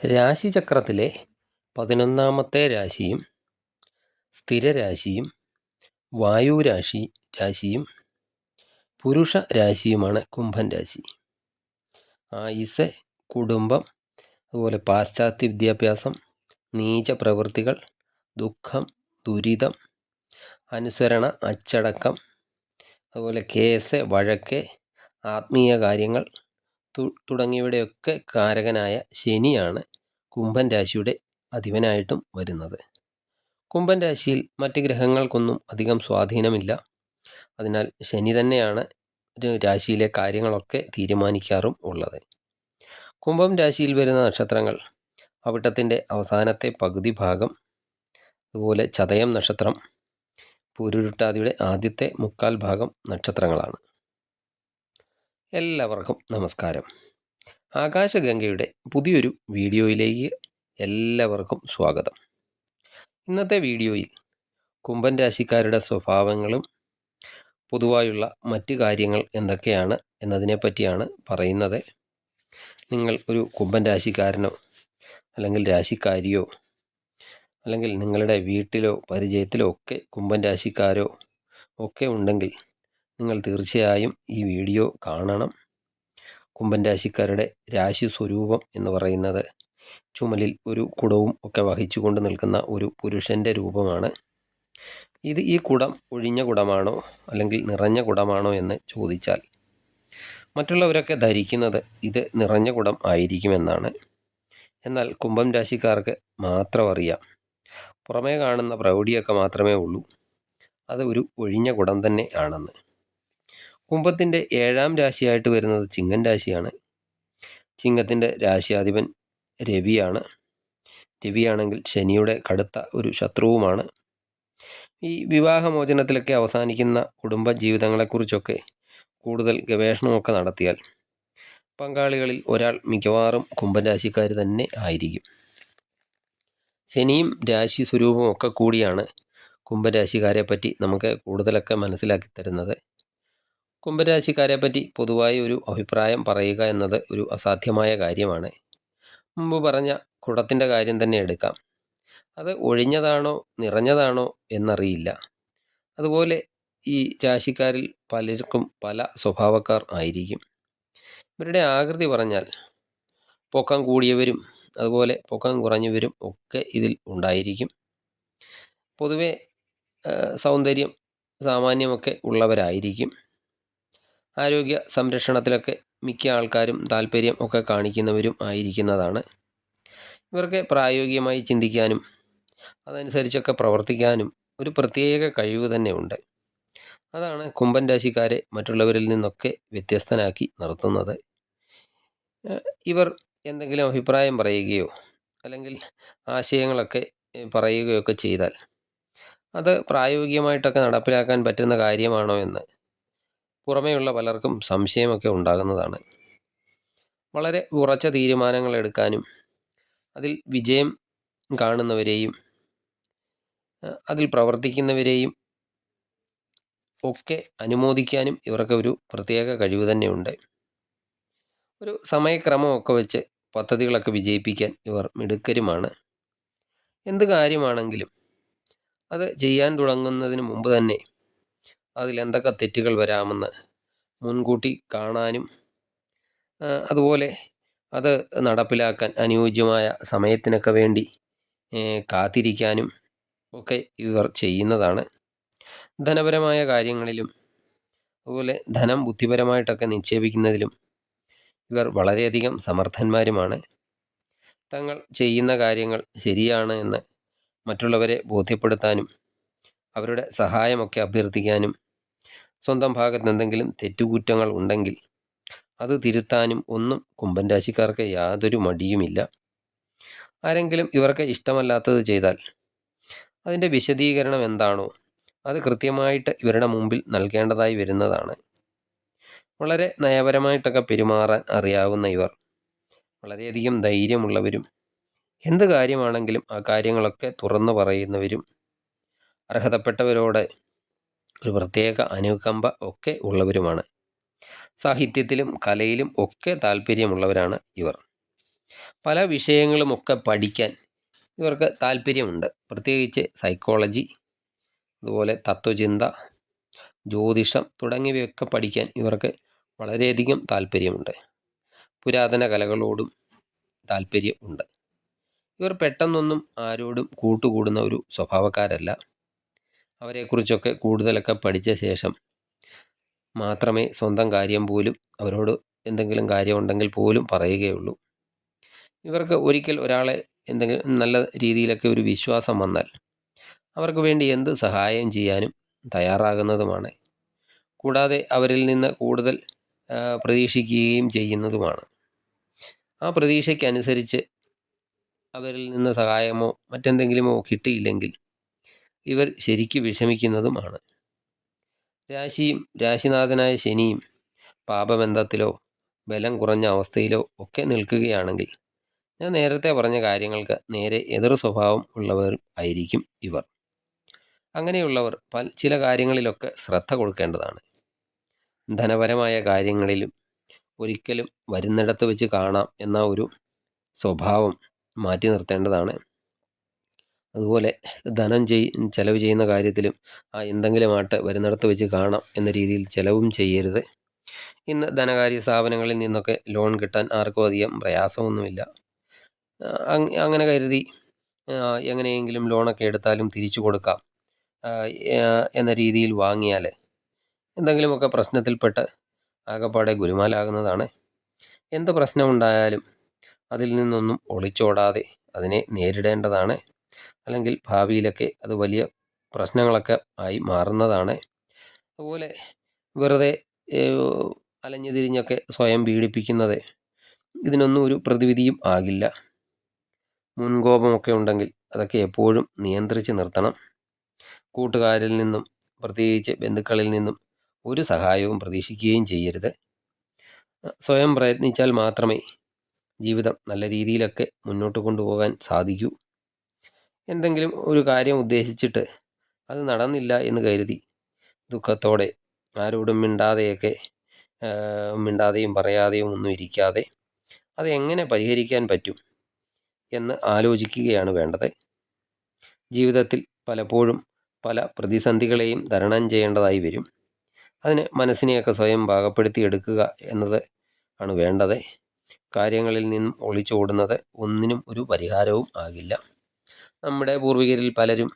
രാശിചക്രത്തിലെ പതിനൊന്നാമത്തെ രാശിയും സ്ഥിരരാശിയും വായുരാശി രാശിയും പുരുഷ രാശിയുമാണ് കുംഭൻ രാശി. ആയുസ് കുടുംബം അതുപോലെ പാശ്ചാത്യ വിദ്യാഭ്യാസം നീച പ്രവൃത്തികൾ ദുഃഖം ദുരിതം അനുസരണ അച്ചടക്കം അതുപോലെ കേസ് വഴക്ക് ആത്മീയ കാര്യങ്ങൾ തുടങ്ങിയവയുടെയൊക്കെ കാരകനായ ശനിയാണ് കുംഭൻ രാശിയുടെ അധിപനായിട്ടും വരുന്നത്. കുംഭൻ രാശിയിൽ മറ്റ് ഗ്രഹങ്ങൾക്കൊന്നും അധികം സ്വാധീനമില്ല. അതിനാൽ ശനി തന്നെയാണ് രാശിയിലെ കാര്യങ്ങളൊക്കെ തീരുമാനിക്കാറും ഉള്ളത്. കുംഭം രാശിയിൽ വരുന്ന നക്ഷത്രങ്ങൾ അവിട്ടത്തിന്റെ അവസാനത്തെ പകുതി ഭാഗം അതുപോലെ ചതയം നക്ഷത്രം പൂരുരുട്ടാതിയുടെ ആദ്യത്തെ മുക്കാൽ ഭാഗം നക്ഷത്രങ്ങളാണ്. എല്ലാവർക്കും നമസ്കാരം. ആകാശഗംഗയുടെ പുതിയൊരു വീഡിയോയിലേക്ക് എല്ലാവർക്കും സ്വാഗതം. ഇന്നത്തെ വീഡിയോയിൽ കുംഭൻ രാശിക്കാരുടെ സ്വഭാവങ്ങളും പൊതുവായുള്ള മറ്റ് കാര്യങ്ങൾ എന്തൊക്കെയാണ് എന്നതിനെപ്പറ്റിയാണ് പറയുന്നത്. നിങ്ങൾ ഒരു കുംഭൻ രാശിക്കാരനോ അല്ലെങ്കിൽ രാശിക്കാരിയോ അല്ലെങ്കിൽ നിങ്ങളുടെ വീട്ടിലോ പരിചയത്തിലോ ഒക്കെ കുംഭൻ രാശിക്കാരോ ഒക്കെ ഉണ്ടെങ്കിൽ നിങ്ങൾ തീർച്ചയായും ഈ വീഡിയോ കാണണം. കുംഭൻ രാശിക്കാരുടെ രാശി സ്വരൂപം എന്ന് പറയുന്നത് ചുമലിൽ ഒരു കുടവും ഒക്കെ വഹിച്ചുകൊണ്ട് നിൽക്കുന്ന ഒരു പുരുഷന്റെ രൂപമാണ്. ഇത് ഈ കുടം ഒഴിഞ്ഞ കുടമാണോ അല്ലെങ്കിൽ നിറഞ്ഞ കുടമാണോ എന്ന് ചോദിച്ചാൽ മറ്റുള്ളവരൊക്കെ ധരിക്കുന്നത് ഇത് നിറഞ്ഞ കുടം ആയിരിക്കുമെന്നാണ്. എന്നാൽ കുംഭം രാശിക്കാർക്ക് മാത്രം അറിയാം. പുറമേ കാണുന്ന പ്രൗഢിയൊക്കെ മാത്രമേ ഉള്ളൂ. അത് ഒരു ഒഴിഞ്ഞ കുടം തന്നെ ആണെന്ന്. കുംഭത്തിന്റെ ഏഴാം രാശിയായിട്ട് വരുന്നത് ചിങ്ങൻ രാശിയാണ്. ചിങ്ങത്തിന്റെ രാശിയാധിപൻ രവിയാണ്. രവിയാണെങ്കിൽ ശനിയുടെ കടുത്ത ഒരു ശത്രുവുമാണ്. ഈ വിവാഹമോചനത്തിലൊക്കെ അവസാനിക്കുന്ന കുടുംബ ജീവിതങ്ങളെക്കുറിച്ചൊക്കെ കൂടുതൽ ഗവേഷണമൊക്കെ നടത്തിയാൽ പങ്കാളികളിൽ ഒരാൾ മിക്കവാറും കുംഭരാശിക്കാർ തന്നെ ആയിരിക്കും. ശനിയും രാശി സ്വരൂപവും ഒക്കെ കൂടിയാണ് കുംഭരാശിക്കാരെ പറ്റി നമുക്ക് കൂടുതലൊക്കെ മനസ്സിലാക്കി തരുന്നത്. കുംഭരാശിക്കാരെ പറ്റി പൊതുവായി ഒരു അഭിപ്രായം പറയുക എന്നത് ഒരു അസാധ്യമായ കാര്യമാണ്. മുമ്പ് പറഞ്ഞ കുടത്തിന്റെ കാര്യം തന്നെ എടുക്കാം. അത് ഒഴിഞ്ഞതാണോ നിറഞ്ഞതാണോ എന്നറിയില്ല. അതുപോലെ ഈ രാശിക്കാരിൽ പലർക്കും പല സ്വഭാവക്കാർ ആയിരിക്കും. ഇവരുടെ ആകൃതി പറഞ്ഞാൽ പൊക്കം കൂടിയവരും അതുപോലെ പൊക്കം കുറഞ്ഞവരും ഒക്കെ ഇതിൽ ഉണ്ടായിരിക്കും. പൊതുവെ സൗന്ദര്യം സാമാന്യമൊക്കെ ഉള്ളവരായിരിക്കും. ആരോഗ്യ സംരക്ഷണത്തിലൊക്കെ മിക്ക ആൾക്കാരും താല്പര്യം ഒക്കെ കാണിക്കുന്നവരും ആയിരിക്കുന്നതാണ്. ഇവർക്ക് പ്രായോഗികമായി ചിന്തിക്കാനും അതനുസരിച്ചൊക്കെ പ്രവർത്തിക്കാനും ഒരു പ്രത്യേക കഴിവ് തന്നെ ഉണ്ട് അതാണ് കുംഭൻ രാശിക്കാരെ മറ്റുള്ളവരിൽ നിന്നൊക്കെ വ്യത്യസ്തനാക്കി നിർത്തുന്നത്. ഇവർ എന്തെങ്കിലും അഭിപ്രായം പറയുകയോ അല്ലെങ്കിൽ ആശയങ്ങളൊക്കെ പറയുകയൊക്കെ ചെയ്താൽ അത് പ്രായോഗികമായിട്ടൊക്കെ നടപ്പിലാക്കാൻ പറ്റുന്ന കാര്യമാണോ എന്ന് പുറമേയുള്ള പലർക്കും സംശയമൊക്കെ ഉണ്ടാകുന്നതാണ്. വളരെ ഉറച്ച തീരുമാനങ്ങൾ എടുക്കാനും അതിൽ വിജയം കാണുന്നവരെയും അതിൽ പ്രവർത്തിക്കുന്നവരെയും ഒക്കെ അനുമോദിക്കാനും ഇവർക്ക് ഒരു പ്രത്യേക കഴിവ് തന്നെയുണ്ട്. ഒരു സമയക്രമമൊക്കെ വെച്ച് പദ്ധതികളൊക്കെ വിജയിപ്പിക്കാൻ ഇവർ മിടുക്കരുമാണ്. എന്ത് കാര്യമാണെങ്കിലും അത് ചെയ്യാൻ തുടങ്ങുന്നതിന് മുമ്പ് തന്നെ അതിലെന്തൊക്കെ തെറ്റുകൾ വരാമെന്ന് മുൻകൂട്ടി കാണാനും അതുപോലെ അത് നടപ്പിലാക്കാൻ അനുയോജ്യമായ സമയത്തിനൊക്കെ വേണ്ടി കാത്തിരിക്കാനും ഒക്കെ ഇവർ ചെയ്യുന്നതാണ്. ധനപരമായ കാര്യങ്ങളിലും അതുപോലെ ധനം ബുദ്ധിപരമായിട്ടൊക്കെ നിക്ഷേപിക്കുന്നതിലും ഇവർ വളരെയധികം സമർത്ഥന്മാരുമാണ്. തങ്ങൾ ചെയ്യുന്ന കാര്യങ്ങൾ ശരിയാണ് എന്ന് മറ്റുള്ളവരെ ബോധ്യപ്പെടുത്താനും അവരുടെ സഹായമൊക്കെ അഭ്യർത്ഥിക്കാനും സ്വന്തം ഭാഗത്ത് എന്തെങ്കിലും തെറ്റുകുറ്റങ്ങൾ ഉണ്ടെങ്കിൽ അത് തിരുത്താനും ഒന്നും കുംഭൻ രാശിക്കാർക്ക് യാതൊരു മടിയുമില്ല. ആരെങ്കിലും ഇവർക്ക് ഇഷ്ടമല്ലാത്തത് ചെയ്താൽ അതിന്റെ വിശദീകരണം എന്താണോ അത് കൃത്യമായിട്ട് ഇവരുടെ മുമ്പിൽ നൽകേണ്ടതായി വരുന്നതാണ്. വളരെ നയപരമായിട്ടൊക്കെ പെരുമാറാൻ അറിയാവുന്ന ഇവർ വളരെയധികം ധൈര്യമുള്ളവരും എന്ത് കാര്യമാണെങ്കിലും ആ കാര്യങ്ങളൊക്കെ തുറന്നു പറയുന്നവരും അർഹതപ്പെട്ടവരോട് ഒരു പ്രത്യേക അനുകമ്പ ഒക്കെ ഉള്ളവരുമാണ്. സാഹിത്യത്തിലും കലയിലും ഒക്കെ താല്പര്യമുള്ളവരാണ് ഇവർ. പല വിഷയങ്ങളുമൊക്കെ പഠിക്കാൻ ഇവർക്ക് താല്പര്യമുണ്ട്. പ്രത്യേകിച്ച് സൈക്കോളജി അതുപോലെ തത്വചിന്ത ജ്യോതിഷം തുടങ്ങിയവയൊക്കെ പഠിക്കാൻ ഇവർക്ക് വളരെയധികം താല്പര്യമുണ്ട്. പുരാതന കലകളോടും താല്പര്യം ഉണ്ട് ഇവർ പെട്ടെന്നൊന്നും ആരോടും കൂട്ടുകൂടുന്ന ഒരു സ്വഭാവക്കാരല്ല. അവരെക്കുറിച്ചൊക്കെ കൂടുതലൊക്കെ പഠിച്ച ശേഷം മാത്രമേ സ്വന്തം കാര്യം പോലും അവരോട് എന്തെങ്കിലും കാര്യമുണ്ടെങ്കിൽ പോലും പറയുകയുള്ളൂ. ഇവർക്ക് ഒരിക്കൽ ഒരാളെ എന്തെങ്കിലും നല്ല രീതിയിലൊക്കെ ഒരു വിശ്വാസം വന്നാൽ അവർക്ക് വേണ്ടി എന്ത് സഹായം ചെയ്യാനും തയ്യാറാകുന്നതുമാണ്. കൂടാതെ അവരിൽ നിന്ന് കൂടുതൽ പ്രതീക്ഷിക്കുകയും ചെയ്യുന്നതുമാണ്. ആ പ്രതീക്ഷയ്ക്കനുസരിച്ച് അവരിൽ നിന്ന് സഹായമോ മറ്റെന്തെങ്കിലുമോ കിട്ടിയില്ലെങ്കിൽ ഇവർ ശരിക്ക് വിഷമിക്കുന്നതുമാണ്. രാശിയും രാശിനാഥനായ ശനിയും പാപബന്ധത്തിലോ ബലം കുറഞ്ഞ അവസ്ഥയിലോ ഒക്കെ നിൽക്കുകയാണെങ്കിൽ ഞാൻ നേരത്തെ പറഞ്ഞ കാര്യങ്ങൾക്ക് നേരെ എതിർ സ്വഭാവം ഉള്ളവർ ആയിരിക്കും ഇവർ. അങ്ങനെയുള്ളവർ പല ചില കാര്യങ്ങളിലൊക്കെ ശ്രദ്ധ കൊടുക്കേണ്ടതാണ്. ധനപരമായ കാര്യങ്ങളിലും ഒരിക്കലും വരുന്നിടത്ത് വെച്ച് കാണാം എന്ന ഒരു സ്വഭാവം മാറ്റി നിർത്തേണ്ടതാണ്. അതുപോലെ ധനം ചെയ് ചെലവ് ചെയ്യുന്ന കാര്യത്തിലും ആ എന്തെങ്കിലും ആട്ട് വരുന്നിടത്ത് വെച്ച് കാണാം എന്ന രീതിയിൽ ചിലവും ചെയ്യരുത്. ഇന്ന് ധനകാര്യ സ്ഥാപനങ്ങളിൽ നിന്നൊക്കെ ലോൺ കിട്ടാൻ ആർക്കും അധികം പ്രയാസമൊന്നുമില്ല. അങ്ങനെ കരുതി എങ്ങനെയെങ്കിലും ലോണൊക്കെ എടുത്താലും തിരിച്ചു കൊടുക്കാം എന്ന രീതിയിൽ വാങ്ങിയാൽ എന്തെങ്കിലുമൊക്കെ പ്രശ്നത്തിൽപ്പെട്ട് ആകപ്പാടെ ഗുരുമാലാകുന്നതാണ്. എന്ത് പ്രശ്നമുണ്ടായാലും അതിൽ നിന്നൊന്നും ഒളിച്ചോടാതെ അതിനെ നേരിടേണ്ടതാണ്. അല്ലെങ്കിൽ ഭാവിയിലൊക്കെ അത് വലിയ പ്രശ്നങ്ങളൊക്കെ ആയി മാറുന്നതാണ്. അതുപോലെ വെറുതെ അലഞ്ഞു തിരിഞ്ഞൊക്കെ സ്വയം പീഡിപ്പിക്കുന്നത് ഇതിനൊന്നും ഒരു പ്രതിവിധിയും ആകില്ല. മുൻകോപമൊക്കെ ഉണ്ടെങ്കിൽ അതൊക്കെ എപ്പോഴും നിയന്ത്രിച്ച് നിർത്തണം. കൂട്ടുകാരിൽ നിന്നും പ്രത്യേകിച്ച് ബന്ധുക്കളിൽ നിന്നും ഒരു സഹായവും പ്രതീക്ഷിക്കുകയും ചെയ്യരുത്. സ്വയം പ്രയത്നിച്ചാൽ മാത്രമേ ജീവിതം നല്ല രീതിയിലൊക്കെ മുന്നോട്ട് കൊണ്ടുപോകാൻ സാധിക്കൂ. എന്തെങ്കിലും ഒരു കാര്യം ഉദ്ദേശിച്ചിട്ട് അത് നടന്നില്ല എന്ന് കരുതി. ദുഃഖത്തോടെ ആരോടും മിണ്ടാതെയൊക്കെ മിണ്ടാതെയും പറയാതെയും ഒന്നും ഇരിക്കാതെ അത് എങ്ങനെ പരിഹരിക്കാൻ പറ്റും എന്ന് ആലോചിക്കുകയാണ് വേണ്ടത്. ജീവിതത്തിൽ പലപ്പോഴും പല പ്രതിസന്ധികളെയും തരണം ചെയ്യേണ്ടതായി വരും. അതിന് മനസ്സിനെയൊക്കെ സ്വയം പാകപ്പെടുത്തി എടുക്കുക എന്നത് ആണ് വേണ്ടത്. കാര്യങ്ങളിൽ നിന്നും ഒളിച്ചോടുന്നത് ഒന്നിനും ഒരു പരിഹാരവും ആകില്ല. നമ്മുടെ പൂർവികരിൽ പലരും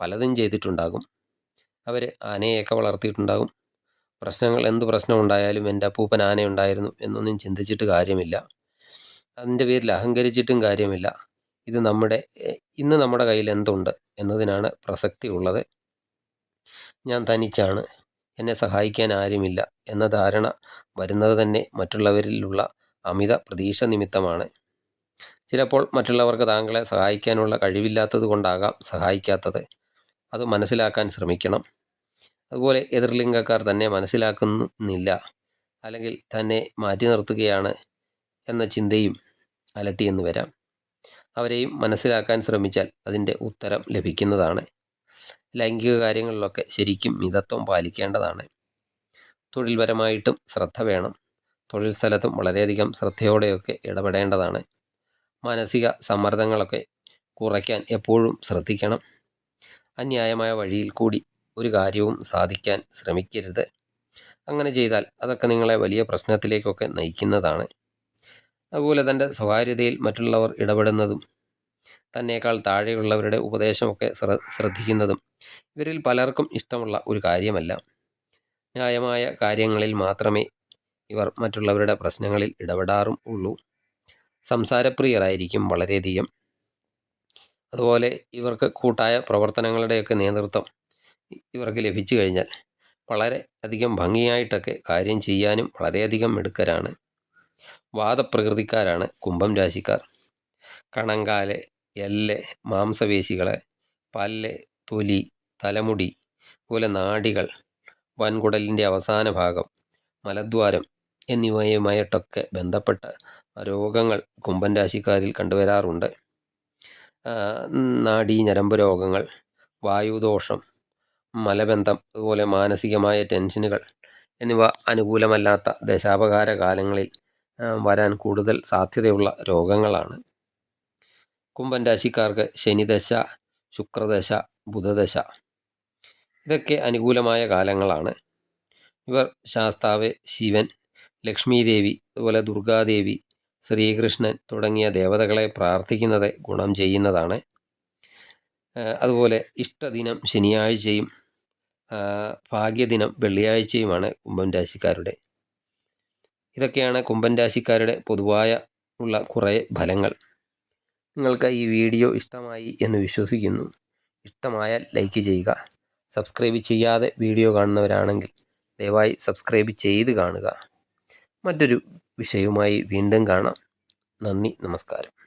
പലതും ചെയ്തിട്ടുണ്ടാകും. അവർ ആനയെയൊക്കെ വളർത്തിയിട്ടുണ്ടാകും. പ്രശ്നങ്ങൾ എന്ത് പ്രശ്നം ഉണ്ടായാലും എന്റെ അപ്പൂപ്പൻ ആനയുണ്ടായിരുന്നു എന്നൊന്നും ചിന്തിച്ചിട്ട് കാര്യമില്ല. അതിന്റെ പേരിൽ അഹങ്കരിച്ചിട്ടും കാര്യമില്ല. ഇത് നമ്മുടെ ഇന്ന് നമ്മുടെ കയ്യിൽ എന്തുണ്ട് എന്നതിനാണ് പ്രസക്തി ഉള്ളത്. ഞാൻ തനിച്ചാണ്. എന്നെ സഹായിക്കാൻ ആരുമില്ല എന്ന ധാരണ വരുന്നത് തന്നെ മറ്റുള്ളവരിലുള്ള അമിത പ്രതീക്ഷ നിമിത്തമാണ്. ചിലപ്പോൾ മറ്റുള്ളവർക്ക് താങ്കളെ സഹായിക്കാനുള്ള കഴിവില്ലാത്തത് കൊണ്ടാകാം സഹായിക്കാത്തത്. അത് മനസ്സിലാക്കാൻ ശ്രമിക്കണം. അതുപോലെ എതിർലിംഗക്കാർ തന്നെ മനസ്സിലാക്കുന്നില്ല. അല്ലെങ്കിൽ തന്നെ മാറ്റി നിർത്തുകയാണ് എന്ന ചിന്തയും അലട്ടിയെന്ന് വരാം. അവരെയും മനസ്സിലാക്കാൻ ശ്രമിച്ചാൽ അതിന്റെ ഉത്തരം ലഭിക്കുന്നതാണ്. ലൈംഗിക കാര്യങ്ങളിലൊക്കെ ശരിക്കും മിതത്വം പാലിക്കേണ്ടതാണ്. തൊഴിൽപരമായിട്ടും ശ്രദ്ധ വേണം. തൊഴിൽ സ്ഥലത്തും വളരെയധികം ശ്രദ്ധയോടെയൊക്കെ ഇടപെടേണ്ടതാണ്. മാനസിക സമ്മർദ്ദങ്ങളൊക്കെ കുറയ്ക്കാൻ എപ്പോഴും ശ്രദ്ധിക്കണം. അന്യായമായ വഴിയിൽ കൂടി ഒരു കാര്യവും സാധിക്കാൻ ശ്രമിക്കരുത്. അങ്ങനെ ചെയ്താൽ അതൊക്കെ നിങ്ങളെ വലിയ പ്രശ്നത്തിലേക്കൊക്കെ നയിക്കുന്നതാണ്. അതുപോലെ തന്റെ സ്വകാര്യതയിൽ മറ്റുള്ളവർ ഇടപെടുന്നതും തന്നേക്കാൾ താഴെയുള്ളവരുടെ ഉപദേശമൊക്കെ ശ്ര ശ്രദ്ധിക്കുന്നതും ഇവരിൽ പലർക്കും ഇഷ്ടമുള്ള ഒരു കാര്യമല്ല. ന്യായമായ കാര്യങ്ങളിൽ മാത്രമേ ഇവർ മറ്റുള്ളവരുടെ പ്രശ്നങ്ങളിൽ ഇടപെടാറും ഉള്ളൂ. സംസാരപ്രിയരായിരിക്കും വളരെയധികം. അതുപോലെ ഇവർക്ക് കൂട്ടായ പ്രവർത്തനങ്ങളുടെയൊക്കെ നേതൃത്വം ഇവർക്ക് ലഭിച്ചു കഴിഞ്ഞാൽ വളരെ അധികം ഭംഗിയായിട്ടൊക്കെ കാര്യം ചെയ്യാനും വളരെയധികം മിടുക്കരാണ്. വാദപ്രകൃതിക്കാരാണ് കുംഭം രാശിക്കാർ. കണങ്കാൽ എല്ല് മാംസപേശികൾ പല്ല് തൊലി തലമുടി പോലെ നാടികൾ വൻകുടലിന്റെ അവസാന ഭാഗം മലദ്വാരം എന്നിവയുമായിട്ടൊക്കെ ബന്ധപ്പെട്ട രോഗങ്ങൾ കുംഭൻ രാശിക്കാരിൽ കണ്ടുവരാറുണ്ട്. നാഡീ ഞരമ്പ് രോഗങ്ങൾ വായുദോഷം മലബന്ധം അതുപോലെ മാനസികമായ ടെൻഷനുകൾ എന്നിവ അനുകൂലമല്ലാത്ത ദശാപകാര കാലങ്ങളിൽ വരാൻ കൂടുതൽ സാധ്യതയുള്ള രോഗങ്ങളാണ്. കുംഭൻ രാശിക്കാർക്ക് ശനിദശ ശുക്രദശ ബുധദശ ഇതൊക്കെ അനുകൂലമായ കാലങ്ങളാണ്. ഇവർ ശാസ്താവ് ശിവൻ ലക്ഷ്മീദേവി അതുപോലെ ദുർഗാദേവി ശ്രീകൃഷ്ണൻ തുടങ്ങിയ ദേവതകളെ പ്രാർത്ഥിക്കുന്നത് ഗുണം ചെയ്യുന്നതാണ്. അതുപോലെ ഇഷ്ടദിനം ശനിയാഴ്ചയും ഭാഗ്യദിനം വെള്ളിയാഴ്ചയുമാണ് കുംഭം രാശിക്കാരുടെ. ഇതൊക്കെയാണ് കുംഭൻ രാശിക്കാരുടെ പൊതുവായ ഉള്ള കുറേ ഫലങ്ങൾ. നിങ്ങൾക്ക് ഈ വീഡിയോ ഇഷ്ടമായി എന്ന് വിശ്വസിക്കുന്നു. ഇഷ്ടമായാൽ ലൈക്ക് ചെയ്യുക. സബ്സ്ക്രൈബ് ചെയ്യാതെ വീഡിയോ കാണുന്നവരാണെങ്കിൽ ദയവായി സബ്സ്ക്രൈബ് ചെയ്ത് കാണുക. മറ്റൊരു വിഷയവുമായി വീണ്ടും കാണാം. നന്ദി നമസ്കാരം.